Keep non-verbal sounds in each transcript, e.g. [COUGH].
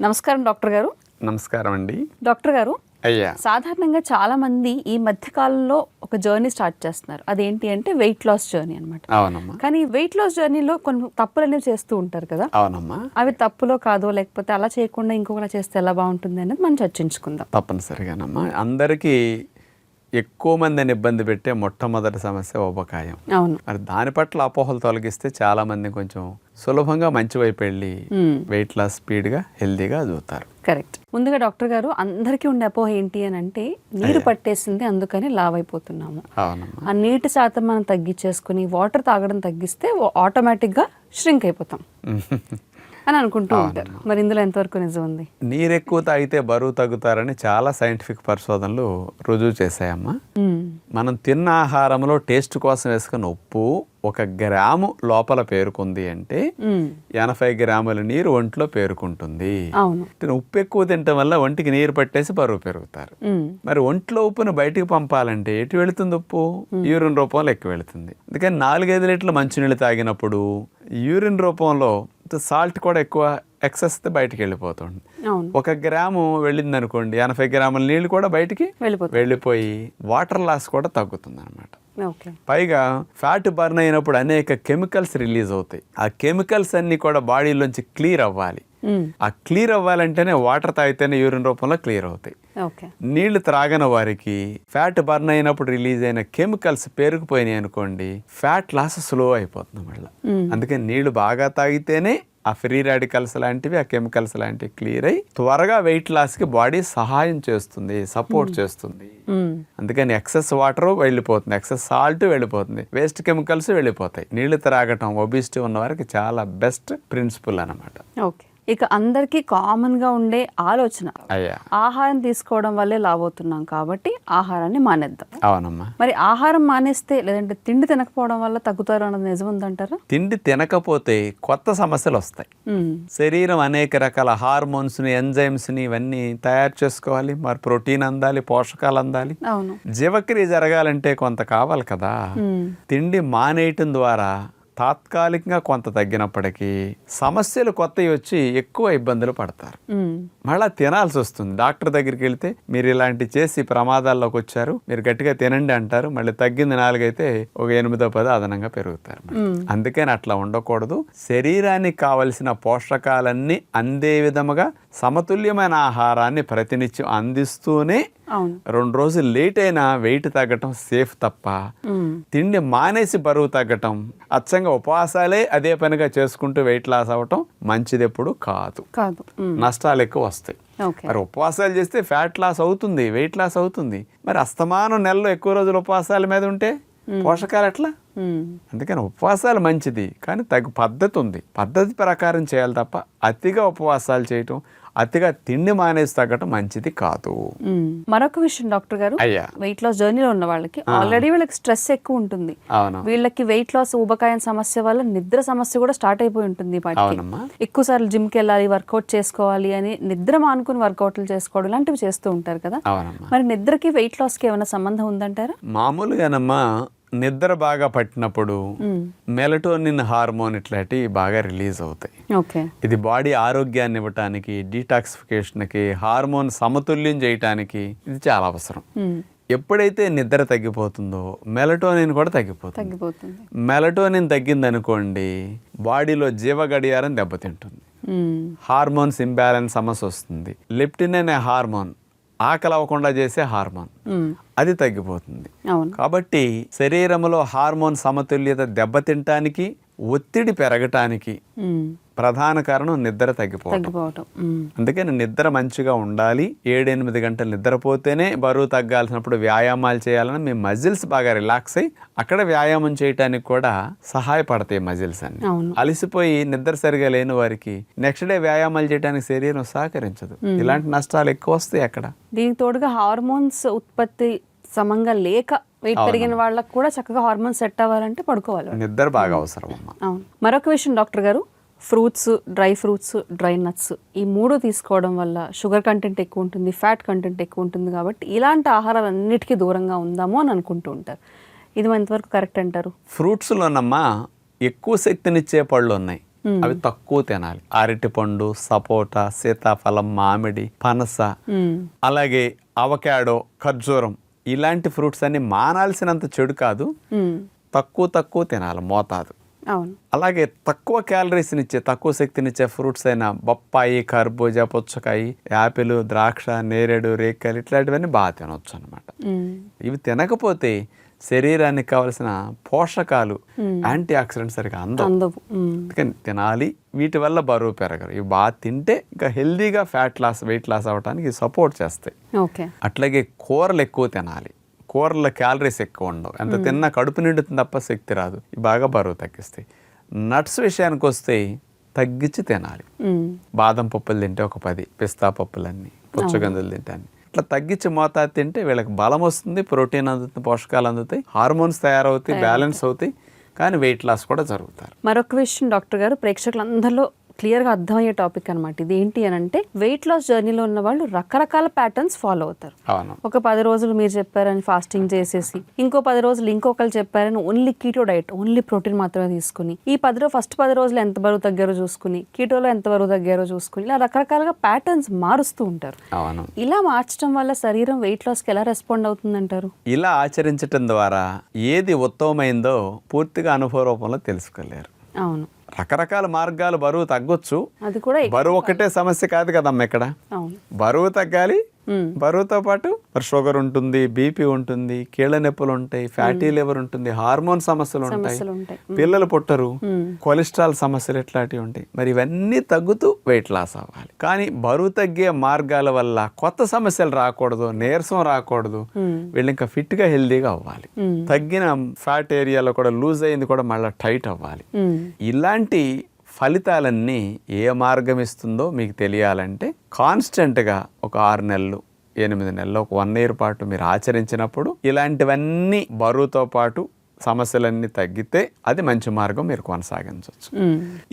నమస్కారం డాక్టర్ గారు. నమస్కారం అండి. డాక్టర్ గారు అయ్యా. సాధారణంగా చాలా మంది ఈ మధ్య కాలంలో ఒక జర్నీ స్టార్ట్ చేస్తున్నారు. అదేంటి అంటే వెయిట్ లాస్ జర్నీ అన్నమాట. అవునమ్మా. కానీ వెయిట్ లాస్ జర్నీలో కొన్ని తప్పులు అనేవి చేస్తూ ఉంటారు కదా. అవునమ్మా. అవి తప్పులో కాదో లేకపోతే అలా చేయకుండా ఇంకొకలా చేస్తే ఎలా బాగుంటుంది అనేది మనం చర్చించుకుందాం. తప్పనిసరిగానమ్మా. అందరికీ ఎక్కువ మందిని ఇబ్బంది పెట్టే మొట్టమొదటి సమస్య ఉపకాయం అవును. మరి దాని పట్ల అపోహలు తొలగిస్తే చాలా మంది కొంచెం సులభంగా మంచి వైపు వెళ్ళి వెయిట్ లాస్ స్పీడ్గా హెల్దీగా చదువుతారు కరెక్ట్ ముందుగా డాక్టర్ గారు అందరికీ ఉండే అపోహ ఏంటి అని అంటే నీరు పట్టేసింది అందుకని లావ్ అయిపోతున్నాము అవునమ్మా. ఆ నీటి శాతం మనం తగ్గించేసుకుని వాటర్ తాగడం తగ్గిస్తే ఆటోమేటిక్గా ష్రింక్ అయిపోతాం. [LAUGHS] అని అనుకుంటూ ఉంటారు. మరి ఇందులో ఎంతవరకు నిజం ఉంది? నీరు ఎక్కువ తాగితే బరువు తగ్గుతారని చాలా సైంటిఫిక్ పరిశోధనలు రుజువు చేశాయమ్మా. మ్మ్. మనం తిన్న ఆహారంలో టేస్ట్ కోసం వేసుకున్న ఉప్పు ఒక గ్రాము లోపల పేరుకుంది అంటే. ఎనభై గ్రాముల నీరు ఒంట్లో పేరుకుంటుంది. ఉప్పు ఎక్కువ తినటం వల్ల ఒంటికి నీరు పట్టేసి బరువు పెరుగుతారు. మరి ఒంట్లో ఉప్పును బయటికి పంపాలంటే ఎటు వెళుతుంది ఉప్పు? యూరిన్ రూపంలో ఎక్కువ వెళుతుంది. అందుకని నాలుగైదు లీటర్ల మంచినీళ్ళు తాగినప్పుడు యూరిన్ రూపంలో సాల్ట్ కూడా ఎక్కువ ఎక్సెస్ బయటికి వెళ్ళిపోతుంది. ఒక గ్రాము వెళ్ళింది అనుకోండి ఎనభై గ్రాముల నీళ్ళు కూడా బయటికి వెళ్ళిపోయి వాటర్ లాస్ కూడా తగ్గుతుంది అనమాట ఓకే. పైగా ఫ్యాట్ బర్న్ అయినప్పుడు అనేక కెమికల్స్ రిలీజ్ అవుతాయి. ఆ కెమికల్స్ అన్ని కూడా బాడీలోంచి క్లియర్ అవ్వాలి. ఆ క్లియర్ అవ్వాలంటేనే వాటర్ తాగితేనే యూరిన్ రూపంలో క్లియర్ అవుతాయి. ఓకే. నీళ్ళు త్రాగని వారికి ఫ్యాట్ బర్న్ అయినప్పుడు రిలీజ్ అయిన కెమికల్స్ పేరుకుపోయినాయి అనుకోండి ఫ్యాట్ లాస్ స్లో అయిపోతుంది మళ్ళీ. అందుకని నీళ్ళు బాగా తాగితేనే ఆ ఫ్రీ రాడికల్స్ లాంటివి ఆ కెమికల్స్ లాంటివి క్లియర్ అయ్యి త్వరగా వెయిట్ లాస్కి బాడీ సహాయం చేస్తుంది సపోర్ట్ చేస్తుంది. అందుకని ఎక్సెస్ వాటర్ వెళ్ళిపోతుంది ఎక్సెస్ సాల్ట్ వెళ్ళిపోతుంది వేస్ట్ కెమికల్స్ వెళ్ళిపోతాయి. నీళ్ళు త్రాగటం ఒబిసిటీ ఉన్న వారికి చాలా బెస్ట్ ప్రిన్సిపల్ అన్నమాట. ఓకే. ఇక అందరికీ కామన్గా ఉండే ఆలోచన. ఆహారం తీసుకోవడం వల్లే లావ్ అవుతున్నాం కాబట్టి ఆహారాన్ని మానేద్దాం. అవునమ్మా. మరి ఆహారం మానేస్తే లేదంటే తిండి తినకపోవడం వల్ల తగ్గుతారు అన్నది నిజం ఉందంటారా? తిండి తినకపోతే కొత్త సమస్యలు వస్తాయి. శరీరం అనేక రకాల హార్మోన్స్ని ఎంజైమ్స్ని ఇవన్నీ తయారు చేసుకోవాలి. మరి ప్రోటీన్ అందాలి పోషకాలు అందాలి. అవును. జీవక్రియ జరగాలంటే కొంత కావాలి కదా. తిండి మానేయటం ద్వారా తాత్కాలికంగా కొంత తగ్గినప్పటికీ సమస్యలు కొత్తవి వచ్చి ఎక్కువ ఇబ్బందులు పడతారు. మళ్ళా తినాల్సి వస్తుంది. డాక్టర్ దగ్గరికి వెళ్తే మీరు ఇలాంటి చేసి ప్రమాదాల్లోకి వచ్చారు మీరు గట్టిగా తినండి అంటారు మళ్ళీ తగ్గింది నాలుగైతే ఒక ఎనిమిదో పది అదనంగా పెరుగుతారు అందుకని అట్లా ఉండకూడదు. శరీరానికి కావలసిన పోషకాలన్నీ అందే విధముగా సమతుల్యమైన ఆహారాన్ని ప్రతినిత్యం అందిస్తూనే రెండు రోజులు లేట్ అయినా వెయిట్ తగ్గటం సేఫ్ తప్ప. తిండి మానేసి బరువు తగ్గటం అచ్చంగా ఉపవాసాలే అదే పనిగా చేసుకుంటూ వెయిట్ లాస్ అవ్వటం మంచిది ఎప్పుడు కాదు. కాదు. నష్టాలు ఎక్కువ వస్తాయి. మరి ఉపవాసాలు చేస్తే ఫ్యాట్ లాస్ అవుతుంది వెయిట్ లాస్ అవుతుంది. మరి అస్తమానం నెలలో ఎక్కువ రోజులు ఉపవాసాల మీద ఉంటే పోషకాలు ఎట్లా. అందుకని ఉపవాసాలు మంచిది కానీ తగు పద్ధతి ఉంది. పద్ధతి ప్రకారం చేయాలి తప్ప అతిగా ఉపవాసాలు చేయటం అతిగా తిండి మానేసి తగ్గటం మంచిది కాదు. మరొక విషయం డాక్టర్ గారు వెయిట్ లాస్ జర్నీలో ఉన్న వాళ్ళకి ఆల్రెడీ వీళ్ళకి స్ట్రెస్ ఎక్కువ ఉంటుంది. వీళ్ళకి వెయిట్ లాస్ ఊబకాయం సమస్య వల్ల నిద్ర సమస్య కూడా స్టార్ట్ అయిపోయి ఉంటుంది ఎక్కువ సార్లు జిమ్కి వెళ్ళాలి వర్కౌట్ చేసుకోవాలి అని నిద్ర మానుకుని వర్కౌట్లు చేసుకోవడం ఇలాంటివి చేస్తూ ఉంటారు కదా. మరి నిద్రకి వెయిట్ లాస్కి ఏమైనా సంబంధం ఉందంటారా? మామూలుగానమ్మా నిద్ర బాగా పట్టినప్పుడు. మెలటోనిన్ హార్మోన్ ఇట్లాంటివి బాగా రిలీజ్ అవుతాయి. ఇది బాడీ ఆరోగ్యాన్ని ఇవ్వటానికి డీటాక్సిఫికేషన్కి హార్మోన్ సమతుల్యం చేయటానికి ఇది చాలా అవసరం. ఎప్పుడైతే నిద్ర తగ్గిపోతుందో మెలటోనిన్ కూడా తగ్గిపోతుంది. మెలటోనిన్ తగ్గిందనుకోండి బాడీలో జీవ గడియారం దెబ్బతింటుంది. హార్మోన్స్ ఇంబ్యాలెన్స్ సమస్య వస్తుంది. లెప్టిన్ అనే హార్మోన్ ఆకలి అవ్వకుండా చేసే హార్మోన్. అది తగ్గిపోతుంది కాబట్టి శరీరంలో హార్మోన్ సమతుల్యత దెబ్బతింటానికి ఒత్తిడి పెరగటానికి. ప్రధాన కారణం నిద్ర తగ్గిపోవడం తగ్గిపోవటం. మ్మ్. అందుకని నిద్ర మంచిగా ఉండాలి. ఏడెనిమిది గంటలు నిద్రపోతేనే బరువు తగ్గాల్సినప్పుడు వ్యాయామాలు చేయాలని మీ మజిల్స్ బాగా రిలాక్స్ అయ్యి అక్కడ వ్యాయామం చేయడానికి కూడా సహాయపడతాయి మజిల్స్ అన్ని. అవును. అలసిపోయి నిద్ర సరిగా లేని వారికి నెక్స్ట్ డే వ్యాయామాలు చేయడానికి శరీరం సహకరించదు. ఇలాంటి నష్టాలు ఎక్కువ వస్తాయి అక్కడ. దీనికి తోడుగా హార్మోన్స్ ఉత్పత్తి సమంగా లేక వెయిట్ పెరిగిన వాళ్ళకి కూడా చక్కగా హార్మోన్స్ సెట్ అవ్వాలంటే పడుకోవాలి. నిద్ర బాగా అవసరం అమ్మ అవును. మరొక విషయం డాక్టర్ గారు fruits dry fruits dry nuts ఈ మూడు తీసుకోవడం వల్ల షుగర్ కంటెంట్ ఎక్కువ ఉంటుంది ఫ్యాట్ కంటెంట్ ఎక్కువ ఉంటుంది కాబట్టి ఇలాంటి ఆహారాలన్నిటికీ దూరంగా ఉందాము అని అనుకుంటూ ఉంటారు. ఇది ఎంతవరకు కరెక్ట్ అంటారు? ఫ్రూట్స్లోనమ్మా ఎక్కువ శక్తినిచ్చే పళ్ళు ఉన్నాయి. అవి తక్కువ తినాలి. అరటిపండు సపోటా సీతాఫలం మామిడి పనస. అలాగే అవకాడో ఖర్జూరం ఇలాంటి ఫ్రూట్స్ అన్ని మానాల్సినంత చెడు కాదు. తక్కువ తక్కువ తినాలి మోతాదు. అలాగే తక్కువ క్యాలరీస్ని ఇచ్చే తక్కువ శక్తినిచ్చే ఫ్రూట్స్ అయిన బొప్పాయి కర్బూజా పుచ్చకాయ యాపిల్ ద్రాక్ష నేరేడు రేక్కలు ఇట్లాంటివన్నీ బాగా తినొచ్చు అనమాట. ఇవి తినకపోతే శరీరానికి కావలసిన పోషకాలు యాంటీ ఆక్సిడెంట్స్ సరిగా అందవు. అందుకని తినాలి. వీటి వల్ల బరువు పెరగరు. ఇవి బాగా తింటే ఇంకా హెల్దీగా ఫ్యాట్ లాస్ వెయిట్ లాస్ అవ్వడానికి సపోర్ట్ చేస్తాయి. అట్లాగే కూరలు ఎక్కువ తినాలి. కూరల్లో క్యాలరీస్ ఎక్కువ ఉండవు. ఎంత తిన్నా కడుపు నిండుతుంది తప్ప శక్తి రాదు. బాగా బరువు తగ్గిస్తాయి. నట్స్ విషయానికి వస్తే తగ్గించి తినాలి. బాదం పప్పులు తింటే ఒక పది పిస్తా పప్పులన్నీ పుచ్చగందులు తింటాను ఇట్లా తగ్గించి మోతాదు తింటే వీళ్ళకి బలం వస్తుంది ప్రోటీన్ అందుతుంది పోషకాలు అందుతాయి హార్మోన్స్ తయారవుతాయి బ్యాలెన్స్ అవుతాయి కానీ వెయిట్ లాస్ కూడా జరుగుతారు. మరొక విషయం డాక్టర్ గారు ప్రేక్షకులందరిలో క్లియర్గా అర్థమయ్యే టాపిక్ అనమాట ఇది ఏంటి అని అంటే వెయిట్ లాస్ జర్నీలో ఉన్న వాళ్ళు రకరకాల ప్యాటర్న్స్ ఫాలో అవుతారు. ఒక పది రోజులు మీరు చెప్పారని ఫాస్టింగ్ చేసేసి ఇంకో పది రోజులు ఇంకొకరు చెప్పారని only keto diet only protein మాత్రమే తీసుకుని ఈ పది రోజు ఫస్ట్ పది రోజులు ఎంత బరువు తగ్గారో చూసుకుని కీటోలో ఎంత బరువు తగ్గారో చూసుకుని ఇలా రకరకాలుగా ప్యాటర్న్స్ మారుస్తూ ఉంటారు. ఇలా మార్చడం వల్ల శరీరం వెయిట్ లాస్కి ఎలా రెస్పాండ్ అవుతుందంటారు? ఇలా ఆచరించటం ద్వారా ఏది ఉత్తమమైందో పూర్తిగా అనుభవ రూపంలో తెలుసుకోలేరు. అవును. రకరకాల మార్గాలు బరువు తగ్గొచ్చు. అది కూడా బరువు ఒకటే సమస్య కాదు కదమ్మ ఇక్కడ. బరువు తగ్గాలి. బరువుతో పాటు మరి షుగర్ ఉంటుంది బీపీ ఉంటుంది కీళ్ళ నొప్పులు ఉంటాయి ఫ్యాటీ లివర్ ఉంటుంది హార్మోన్ సమస్యలు ఉంటాయి. ఉంటాయి. పిల్లలు పుట్టరు. కొలెస్ట్రాల్ సమస్యలు ఇట్లాంటివి ఉంటాయి. మరి ఇవన్నీ తగ్గుతూ వెయిట్ లాస్ అవ్వాలి. కానీ బరువు తగ్గే మార్గాల వల్ల కొత్త సమస్యలు రాకూడదు నీరసం రాకూడదు. వీళ్ళు ఇంకా fit గా హెల్దీగా అవ్వాలి. తగ్గిన ఫ్యాట్ ఏరియాలో కూడా లూజ్ అయింది కూడా మళ్ళీ టైట్ అవ్వాలి. ఇలాంటి ఫలితాలన్నీ ఏ మార్గం ఇస్తుందో మీకు తెలియాలంటే కాన్స్టెంట్గా ఒక ఆరు నెలలు ఎనిమిది నెలలు ఒక వన్ ఇయర్ పాటు మీరు ఆచరించినప్పుడు ఇలాంటివన్నీ బరువుతో పాటు సమస్యలన్నీ తగ్గితే అది మంచి మార్గం మీరు కొనసాగించవచ్చు.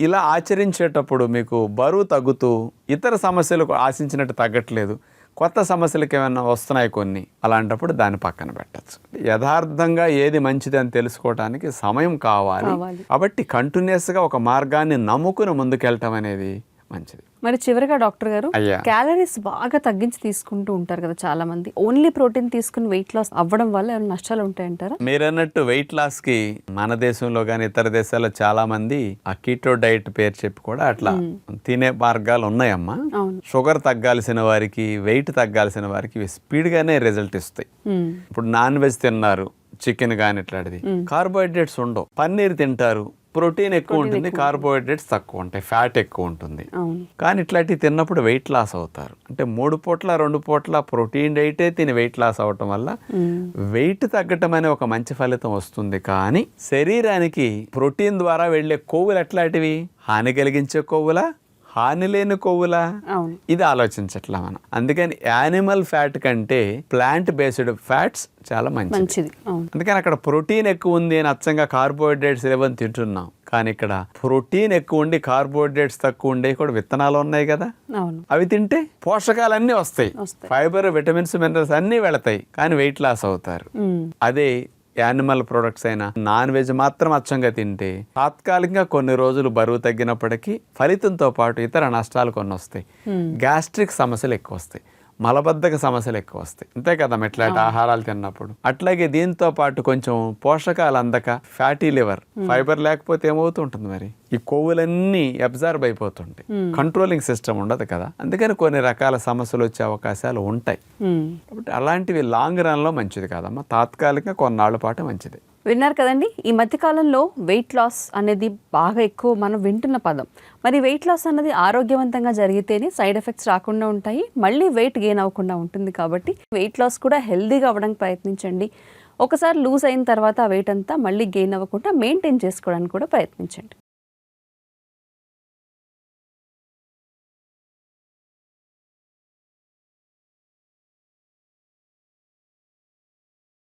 ఇలా ఆచరించేటప్పుడు మీకు బరువు తగ్గుతూ ఇతర సమస్యలకు ఆశించినట్టు తగ్గట్లేదు కొత్త సమస్యలకు ఏమైనా వస్తున్నాయి కొన్ని అలాంటప్పుడు దాన్ని పక్కన పెట్టచ్చు. యథార్థంగా ఏది మంచిది అని తెలుసుకోవడానికి సమయం కావాలి. కావాలి. కాబట్టి కంటిన్యూస్గా ఒక మార్గాన్ని నమ్ముకుని ముందుకెళ్ళటం అనేది మంచిది. మరి చివరిగా డాక్టర్ గారు. క్యాలరీస్ బాగా తగ్గించి తీసుకుంటూ ఉంటారు కదా చాలా మంది ఓన్లీ ప్రోటీన్ తీసుకుని వెయిట్ లాస్ అవ్వడం వల్ల ఏమైనా నష్టాలు ఉంటాయంటారా? మీరన్నట్టు వెయిట్ లాస్కి మన దేశంలో కానీ ఇతర దేశాల్లో చాలా మంది ఆ కీటో డైట్ పేరు చెప్పి కూడా అట్లా తినే మార్గాలు ఉన్నాయమ్మా. షుగర్ తగ్గాల్సిన వారికి వెయిట్ తగ్గాల్సిన వారికి ఇవి స్పీడ్గానే రిజల్ట్ ఇస్తాయి. ఇప్పుడు నాన్ వెజ్ తిన్నారు చికెన్ కానీ ఇట్లాంటిది. కార్బోహైడ్రేట్స్ ఉండవు. పన్నీర్ తింటారు ప్రోటీన్ ఎక్కువ ఉంటుంది కార్బోహైడ్రేట్స్ తక్కువ ఉంటాయి ఫ్యాట్ ఎక్కువ ఉంటుంది. కానీ ఇట్లాంటివి తిన్నప్పుడు వెయిట్ లాస్ అవుతారు. అంటే మూడు పూట్ల రెండు పూట్ల ప్రోటీన్ డైటే తిని వెయిట్ లాస్ అవటం వల్ల. వెయిట్ తగ్గటం అనే ఒక మంచి ఫలితం వస్తుంది. కానీ శరీరానికి ప్రోటీన్ ద్వారా వెళ్ళే కొవ్వులు ఎట్లాంటివి? హాని కలిగించే కొవ్వులా? హాని లేని కొవ్వులా? ఇది ఆలోచించట్లా మనం. అందుకని యానిమల్ ఫ్యాట్ కంటే ప్లాంట్ బేస్డ్ ఫ్యాట్స్ చాలా మంచిది. అందుకని అక్కడ ప్రోటీన్ ఎక్కువ ఉంది అని అచ్చంగా కార్బోహైడ్రేట్స్ లేవని తింటున్నాం. కానీ ఇక్కడ ప్రోటీన్ ఎక్కువ ఉండి కార్బోహైడ్రేట్స్ తక్కువ ఉండే కూడా విత్తనాలు ఉన్నాయి కదా? అవి తింటే పోషకాలన్నీ వస్తాయి. వస్తాయి. ఫైబర్ విటమిన్స్ మినరల్స్ అన్నీ వెళతాయి. కానీ వెయిట్ లాస్ అవుతారు. అదే యానిమల్ ప్రొడక్ట్స్ అయినా నాన్ వెజ్ మాత్రం అచ్చంగా తింటే తాత్కాలికంగా కొన్ని రోజులు బరువు తగ్గినప్పటికీ ఫలితంతో పాటు ఇతర నష్టాలు కొన్ని వస్తాయి. గ్యాస్ట్రిక్ సమస్యలు ఎక్కువ వస్తాయి. మలబద్ధక సమస్యలు ఎక్కువ వస్తాయి. అంతే కదా ఇట్లాంటి ఆహారాలు తిన్నప్పుడు. అట్లాగే దీంతో పాటు కొంచెం పోషకాలు అందక ఫ్యాటీ లివర్ ఫైబర్ లేకపోతే ఏమవుతుంటుంది మరి? ఈ కొవ్వులన్నీ అబ్జర్వ్ అయిపోతుంటాయి. కంట్రోలింగ్ సిస్టమ్ ఉండదు కదా. అందుకని కొన్ని రకాల సమస్యలు వచ్చే అవకాశాలు ఉంటాయి. కాబట్టి అలాంటివి లాంగ్ రన్లో మంచిది కాదమ్మా. తాత్కాలికంగా కొన్నాళ్ళ పాటు మంచిది. విన్నారు కదండి ఈ మధ్యకాలంలో వెయిట్ లాస్ అనేది బాగా ఎక్కువ మనం వింటున్న పదం. మరి వెయిట్ లాస్ అన్నది ఆరోగ్యవంతంగా జరిగితేనే సైడ్ ఎఫెక్ట్స్ రాకుండా ఉంటాయి మళ్ళీ వెయిట్ గెయిన్ అవ్వకుండా ఉంటుంది కాబట్టి వెయిట్ లాస్ కూడా హెల్దీగా అవ్వడానికి ప్రయత్నించండి. ఒకసారి లూజ్ అయిన తర్వాత ఆ వెయిట్ అంతా మళ్ళీ గెయిన్ అవ్వకుండా మెయింటైన్ చేసుకోవడానికి కూడా ప్రయత్నించండి.